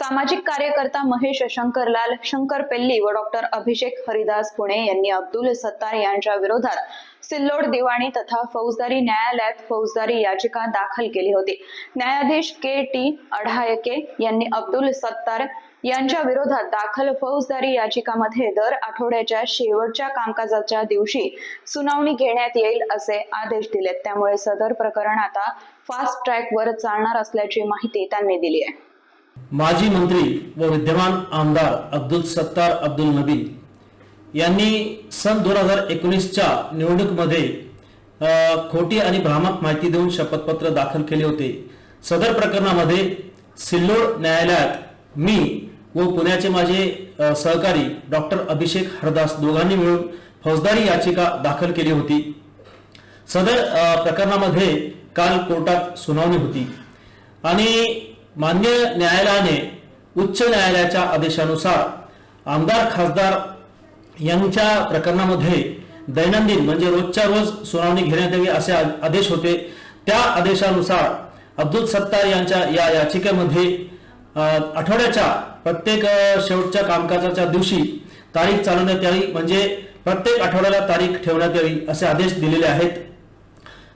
सामाजिक कार्यकर्ता महेश शंकरलाल शंकर पेल्ली व डॉक्टर अभिषेक हरिदास पुणे यांनी अब्दुल सत्तार यांच्या विरोधात सिल्लोड दिवाणी तथा फौजदारी न्यायालयात फौजदारी याचिका दाखल केली होती. न्यायाधीश के टी अढायके यांनी अब्दुल सत्तार यांच्या विरोधात दाखल फौजदारी याचिकामध्ये दर आठवड्याच्या शेवटच्या कामकाजाच्या दिवशी सुनावणी घेण्यात येईल असे आदेश दिलेत. त्यामुळे सदर प्रकरण आता फास्ट ट्रॅकवर चालणार असल्याची माहिती त्यांनी दिली आहे. माजी मंत्री व विद्यमान आमदार अब्दुल सत्तार अब्दुल नबी यांनी सन दोन हजार एकोणीसच्या निवडणुकीमध्ये खोटी आणि भ्रामक माहिती देऊन शपथपत्र दाखल केले होते. सदर प्रकरणामध्ये सिल्लोड न्यायालयात मी व पुण्याचे माझे सहकारी डॉक्टर अभिषेक हरदास दोघांनी मिळून फौजदारी याचिका दाखल केली होती. सदर प्रकरणामध्ये काल कोर्टात सुनावणी होती. आणि मान्य न्यायालयाने उच्च न्यायालयाच्या आदेशानुसार आमदार खासदार यांच्या प्रकरणामध्ये दैनंदिन म्हणजे रोजच्या रोज सुनावणी घेण्यात यावी असे आ- आदेश होते. त्या आदेशानुसार अब्दुल सत्तार यांच्या या याचिकेमध्ये आठवड्याच्या प्रत्येक शेवटच्या कामकाजाच्या दिवशी तारीख चालवण्यात यावी म्हणजे प्रत्येक आठवड्याला तारीख ठेवण्यात यावी असे आदेश दिलेले आहेत.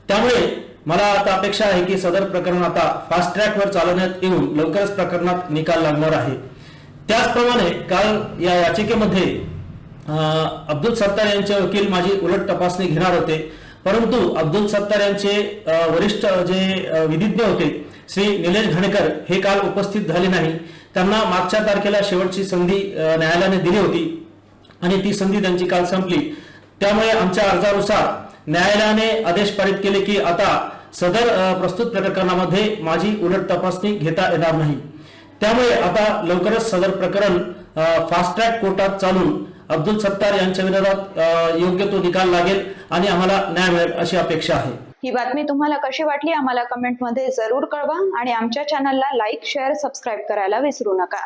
त्यामुळे मला आता अपेक्षा आहे की सदर प्रकरण आता फास्ट ट्रॅकवर चालवण्यात येऊन लवकरच प्रकरणात निकाल लागणार आहे. त्याचप्रमाणे काल या याचिकेमध्ये अब्दुल सत्तार यांचे वकील माझी उलट तपासणी घेणार होते. परंतु अब्दुल सत्तार यांचे वरिष्ठ जे विधिज्ञ होते श्री निलेश घाणेकर हे काल उपस्थित झाले नाही. त्यांना मागच्या तारखेला शेवटची संधी न्यायालयाने दिली होती आणि ती संधी त्यांची काल संपली. त्यामुळे आमच्या अर्जानुसार न्यायालयाने आदेश पारित केले की आता सदर प्रस्तुत प्रकरणामध्ये माझी उलट तपासणी घेता येणार नाही. त्यामुळे आता लवकरच सदर प्रकरण फास्ट ट्रॅक कोर्टात चालून अब्दुल सत्तार यांच्या विरोधात योग्य तो निकाल लागेल आणि आम्हाला न्याय मिळेल अशी अपेक्षा आहे. ही बातमी तुम्हाला कशी वाटली आम्हाला कमेंटमध्ये जरूर कळवा आणि आमच्या चॅनलला लाईक शेअर सबस्क्राईब करायला विसरू नका.